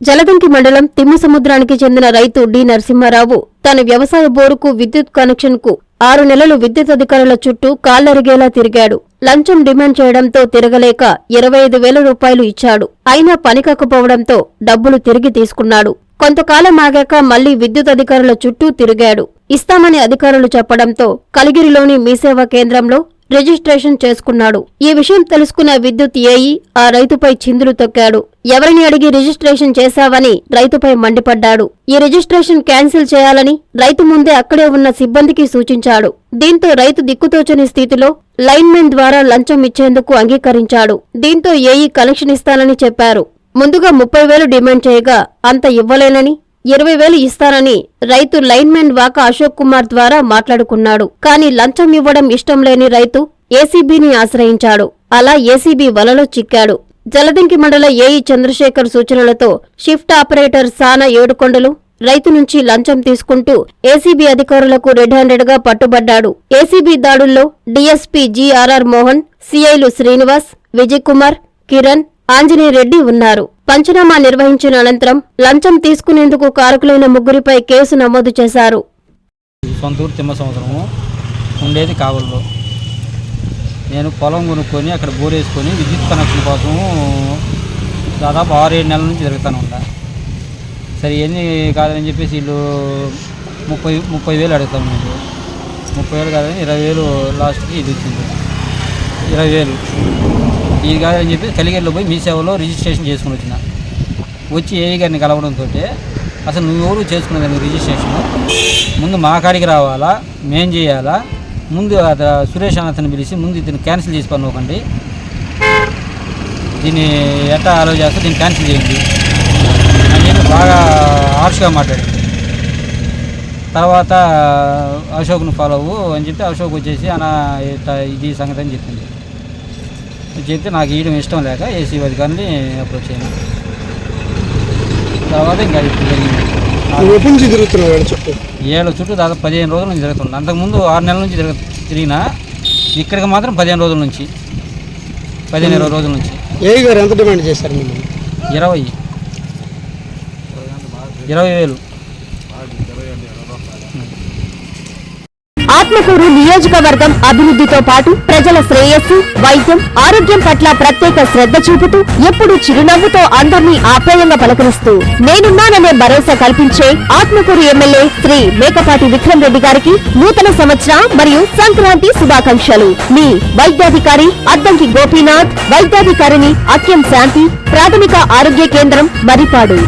జలదంకి మండలం తిమ్మసముద్రానికి చెందిన రైతు డి నరసింహారావు తన వ్యవసాయ బోరుకు విద్యుత్ కనెక్షన్కు ఆరు నెలలు విద్యుత్ అధికారుల చుట్టూ కాళ్ళరిగేలా తిరిగాడు. లంచం డిమాండ్ చేయడంతో తిరగలేక ఇరవై ఐదు వేల రూపాయలు ఇచ్చాడు. అయినా పని కాకపోవడంతో డబ్బులు తిరిగి తీసుకున్నాడు. కొంతకాలం ఆగాక మళ్ళీ విద్యుత్ అధికారుల చుట్టూ తిరిగాడు. ఇస్తామని అధికారులు చెప్పడంతో కలిగిరిలోని మీసేవా కేంద్రంలో రిజిస్ట్రేషన్ చేసుకున్నాడు. ఈ విషయం తెలుసుకున్న విద్యుత్ ఏఈ ఆ రైతుపై చిందులు తొక్కాడు. ఎవరిని అడిగి రిజిస్ట్రేషన్ చేశావని రైతుపై మండిపడ్డాడు. ఈ రిజిస్ట్రేషన్ క్యాన్సిల్ చేయాలని రైతు ముందే అక్కడే ఉన్న సిబ్బందికి సూచించాడు. దీంతో రైతు దిక్కుతోచని స్థితిలో లైన్మెన్ ద్వారా లంచం ఇచ్చేందుకు అంగీకరించాడు. దీంతో ఏఈ కనెక్షన్ ఇస్తానని చెప్పారు. ముందుగా ముప్పై వేలు డిమాండ్ చేయగా అంత ఇవ్వలేనని ఇరవై వేలు ఇస్తానని రైతు లైన్మెన్ వాక అశోక్ కుమార్ ద్వారా మాట్లాడుకున్నాడు. కానీ లంచం ఇవ్వడం ఇష్టం లేని రైతు ఏసీబీని ఆశ్రయించాడు. అలా ఏసీబీ వలలో చిక్కాడు. జలదింకి మండల ఏఈ చంద్రశేఖర్ సూచనలతో షిఫ్ట్ ఆపరేటర్ సానా ఏడుకొండలు రైతు నుంచి లంచం తీసుకుంటూ ఏసీబీ అధికారులకు రెడ్ హ్యాండెడ్గా పట్టుబడ్డాడు. ఏసీబీ దాడుల్లో డీఎస్పీ జీఆర్ఆర్ మోహన్ సిఐలు శ్రీనివాస్ విజయ్ కుమార్ కిరణ్ ఆంజనేయ రెడ్డి ఉన్నారు. పంచనామా నిర్వహించిన అనంతరం లంచం తీసుకునేందుకు కారకులైన ముగ్గురిపై కేసు నమోదు చేశారు. సొంత ఊరు తిమ్మ సంవత్సరము ఉండేది కావల్లో. నేను పొలం కొనుక్కొని అక్కడ బోరేసుకొని విద్యుత్ కనెక్షన్ కోసం దాదాపు ఆరు ఏడు నెలల నుంచి తిరుగుతాను ఉంటా సరే ఎన్ని కాదని చెప్పేసి వీళ్ళు ముప్పై ముప్పై వేలు అడుగుతాం మీకు ముప్పై వేలు కాదని ఇరవై వేలు లాస్ట్కి ఇది వచ్చింది. ఇరవై వేలు. ఇది కాదని చెప్పి కలిగేరులో పోయి మీ సేవలో రిజిస్ట్రేషన్ చేసుకుని వచ్చిన. వచ్చి ఏఈ గారిని కలవడంతో అసలు నువ్వు ఎవరు చేసుకునేదాన్ని రిజిస్ట్రేషన్? ముందు మా కాడికి రావాలా? మేం చేయాలా? ముందు అత సురేష్ అన్న పిలిచి ముందు ఇతను క్యాన్సిల్ చేసి పనుకోకండి దీన్ని ఎట్లా అలో చేస్తే దీన్ని క్యాన్సిల్ చేయండి. అని చెప్పి బాగా హార్ష్గా మాట్లాడింది. తర్వాత అశోక్ను ఫాలో అవ్వు అని చెప్పి అశోక్ వచ్చేసి అన్న ఇది సంగతి అని చెప్పింది. చెప్తే నాకు ఇవ్వడం ఇష్టం లేక ఏసీ అధికారిని అప్రోచ్ అయ్యింది తర్వాత ఇంకా ఇప్పుడు చుట్టూ ఏళ్ళ చుట్టూ దాదాపు పదిహేను రోజుల నుంచి జరుగుతుంది. అంతకుముందు ఆరు నెలల నుంచి తిరగ తిరిగినా ఇక్కడికి మాత్రం పదిహేను రోజుల నుంచి. పదిహేను ఇరవై రోజుల నుంచి. ఏ గారు ఎంత డిమాండ్ చేశారు ఇరవై. ఇరవై వేలు. ఆత్మకూరు నియోజకవర్గం అభివృద్ధితో పాటు ప్రజల శ్రేయస్సు వైద్యం ఆరోగ్యం పట్ల ప్రత్యేక శ్రద్ధ చూపుతూ ఎప్పుడు చిరునవ్వుతో అందరినీ ఆప్యాయంగా పలకరిస్తూ నేనున్నాననే భరోసా కల్పించే ఆత్మకూరు ఎమ్మెల్యే శ్రీ మేకపాటి విక్రమ్ రెడ్డి గారికి నూతన సంవత్సర మరియు సంక్రాంతి శుభాకాంక్షలు. మీ వైద్యాధికారి అద్దంకి గోపీనాథ్ వైద్యాధికారిని అక్యం శాంతి ప్రాథమిక ఆరోగ్య కేంద్రం మరిపాడు.